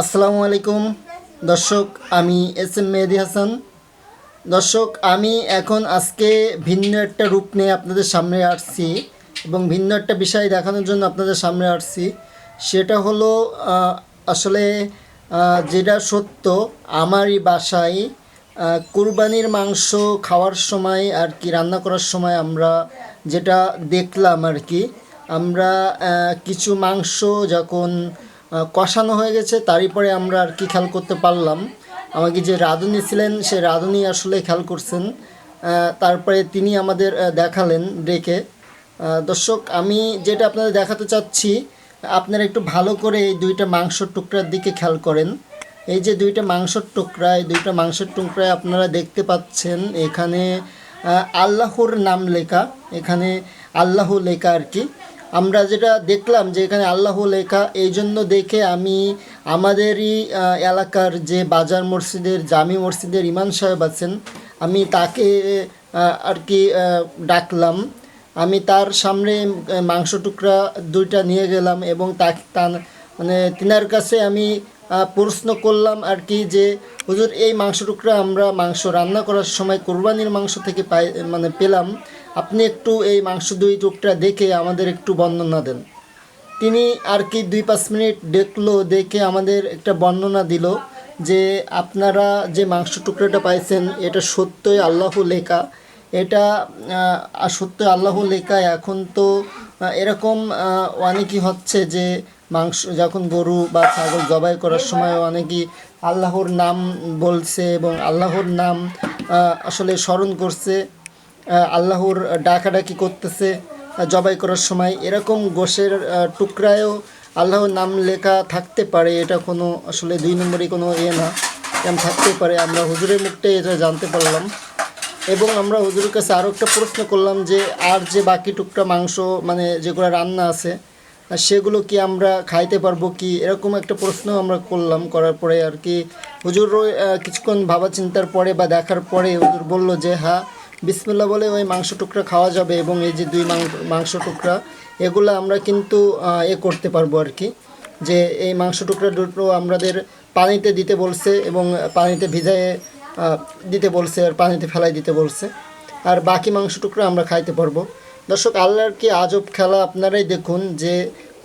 আসসালামু আলাইকুম। দর্শক, আমি এস এম মেহেদি হাসান। দর্শক, আমি এখন আজকে ভিন্ন একটা রূপ নিয়ে আপনাদের সামনে আসছি এবং ভিন্ন একটা বিষয় দেখানোর জন্য আপনাদের সামনে আসছি। সেটা হলো আসলে যেটা সত্য, আমারই বাসায় কুরবানির মাংস খাওয়ার সময় আর কি, রান্না করার সময় আমরা যেটা দেখলাম আর কি, আমরা কিছু মাংস যখন কষানো হয়ে গেছে, তারই পরে আমরা আর কি খেয়াল করতে পারলাম। আমাকে যে রাঁধুনি ছিলেন, সে রাঁধুনি আসলে খেয়াল করছেন। তারপরে তিনি আমাদের দেখালেন ডেকে। দর্শক, আমি যেটা আপনাদের দেখাতে চাচ্ছি, আপনারা একটু ভালো করে এই দুইটা মাংসর টুকরার দিকে খেয়াল করেন। এই যে দুইটা মাংসর টুকরা, এই দুইটা মাংসের টুকরায় আপনারা দেখতে পাচ্ছেন, এখানে আল্লাহর নাম লেখা। এখানে আল্লাহ লেখা আর কি। আমরা যেটা দেখলাম যে এখানে আল্লাহ লেখা এই জন্য দেখে আমি আমাদেরই এলাকার যে বাজার মসজিদের, জামি মসজিদের ইমাম সাহেব আছেন, আমি তাকে আর কি ডাকলাম। আমি তার সামনে মাংস টুকরা দুইটা নিয়ে গেলাম এবং তাকে তার মানে তিনার কাছে আমি প্রশ্ন করলাম আর কি যে, হুজুর, এই মাংস টুকরা আমরা মাংস রান্না করার সময় কোরবানির মাংস থেকে পাই মানে পেলাম। আপনি একটু এই মাংস দুই টুকরা দেখে আমাদের একটু বর্ণনা দেন। তিনি আর কি দুই পাঁচ মিনিট দেখল, দেখে আমাদের একটা বর্ণনা দিল যে আপনারা যে মাংস টুকরাটা পাইছেন, এটা সত্যই আল্লাহ লেখা। এটা সত্যই আল্লাহ লেখা। এখন তো এরকম অনেকই হচ্ছে যে মাংস, যখন গরু বা ছাগল জবাই করার সময় অনেকেই আল্লাহর নাম বলছে এবং আল্লাহর নাম আসলে স্মরণ করছে। আল্লাহর ডাকাডাকি করতেছে জবাই করার সময়। এরকম গোশের টুকরায়ও আল্লাহর নাম লেখা থাকতে পারে, এটা কোনো আসলে দুই নম্বরই কোনো ইয়ে না। এরকম থাকতে পারে। আমরা হুজুরের মুখটাই এটা জানতে পারলাম। এবং আমরা হুজুরের কাছে আরও একটা প্রশ্ন করলাম যে, আর যে বাকি টুকরা মাংস মানে যেগুলো রান্না আছে সেগুলো কি আমরা খাইতে পারব কি? এরকম একটা প্রশ্ন আমরা করলাম, করার পরে আর কি। হুজুর কিছুক্ষণ ভাবা চিন্তার পরে বা দেখার পরে হুজুর বলল যে হ্যাঁ বিসমিল্লা বলে ওই মাংস টুকরা খাওয়া যাবে এবং এই যে দুই মাংস টুকরা, এগুলো আমরা কিন্তু এ করতে পারব আর কি। যে এই মাংস টুকরা দুটো আমাদের পানিতে দিতে বলছে এবং পানিতে ভিজায়ে দিতে বলছে আর পানিতে ফেলাই দিতে বলছে। আর বাকি মাংস টুকরা আমরা খাইতে পারব। দর্শক, আল্লাহর কি আজব খেলা আপনারাই দেখুন যে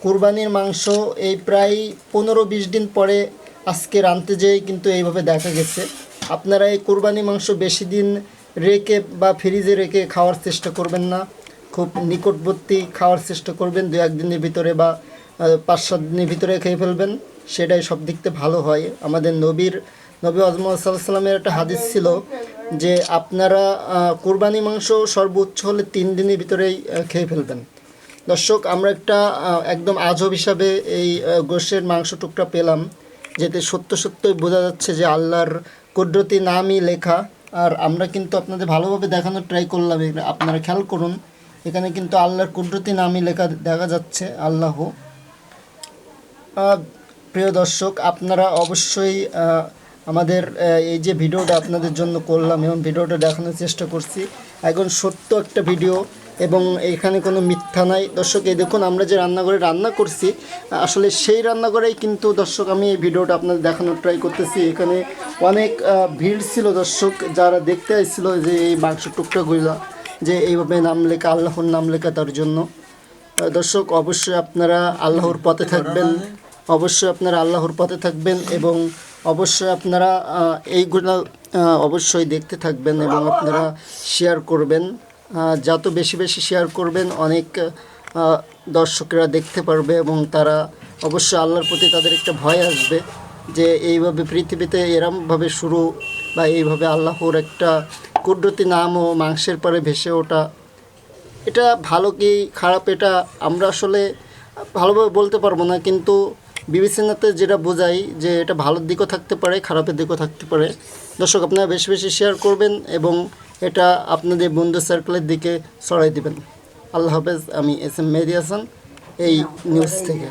কুরবানির মাংস এই প্রায় পনেরো বিশ দিন পরে আজকে রানতে যেয়ে কিন্তু এইভাবে দেখা গেছে। আপনারা এই কুরবানি মাংস বেশি দিন রেখে বা ফ্রিজে রেখে খাওয়ার চেষ্টা করবেন না। খুব নিকটবর্তী খাওয়ার চেষ্টা করবেন দু একদিনের ভিতরে বা পাঁচ সাত দিনের ভিতরে খেয়ে ফেলবেন। সেটাই সব দিক থেকে ভালো হয়। আমাদের নবীর, নবী আজমত সাল্লাহ সাল্লামের একটা হাদিস ছিল যে, আপনারা কুরবানি মাংস সর্বোচ্চ হলে তিন দিনের ভিতরেই খেয়ে ফেলবেন। দর্শক, আমরা একটা একদম আজব হিসাবে এই গোশের মাংস টুকরা পেলাম, যেতে সত্য সত্যই বোঝা যাচ্ছে যে আল্লাহর কুদরতি নামই লেখা। আর আমরা কিন্তু আপনাদের ভালোভাবে দেখানোর ট্রাই করলাম এখানে আপনারা খেয়াল করুন, এখানে কিন্তু আল্লাহর কুদরতি নামই লেখা দেখা যাচ্ছে, আল্লাহ। প্রিয় দর্শক, আপনারা অবশ্যই আমাদের এই যে ভিডিওটা আপনাদের জন্য করলাম এবং ভিডিওটা দেখানোর চেষ্টা করছি, এখন সত্য একটা ভিডিও এবং এখানে কোনো মিথ্যা নাই। দর্শক, এই দেখুন, আমরা যে রান্নাঘরে রান্না করছি, আসলে সেই রান্নাঘরেই কিন্তু দর্শক, আমি এই ভিডিওটা আপনাদের দেখানোর ট্রাই করতেছি। এখানে অনেক ভিড় ছিল দর্শক, যারা দেখতে আসছিল যে এই মাংস টুকরাগুলো যে এইভাবে নাম লেখা, আল্লাহর নাম লেখা তার জন্য। দর্শক, অবশ্যই আপনারা আল্লাহর পথে থাকবেন। অবশ্যই আপনারা আল্লাহর পথে থাকবেন এবং অবশ্যই আপনারা এইগুলো অবশ্যই দেখতে থাকবেন এবং আপনারা শেয়ার করবেন। যত বেশি বেশি শেয়ার করবেন, অনেক দর্শকেরা দেখতে পারবে এবং তারা অবশ্যই আল্লাহর প্রতি তাদের একটা ভয় আসবে যে এইভাবে পৃথিবীতে এরমভাবে শুরু বা এইভাবে আল্লাহর একটা কুদরতি নাম ও মাংসের পরে ভেসে ওঠা, এটা ভালো কি খারাপ এটা আমরা আসলে ভালোভাবে বলতে পারব না, কিন্তু বিবেচনাতে যেটা বোঝাই যে এটা ভালোর দিকও থাকতে পারে, খারাপের দিকও থাকতে পারে। দর্শক, আপনারা বেশি বেশি শেয়ার করবেন এবং এটা আপনাদের বন্ধু সার্কেলের দিকে সরাই দিবেন। আল্লাহ হাফেজ, আমি এস এম মেহদি হাসান, এই নিউজ থেকে।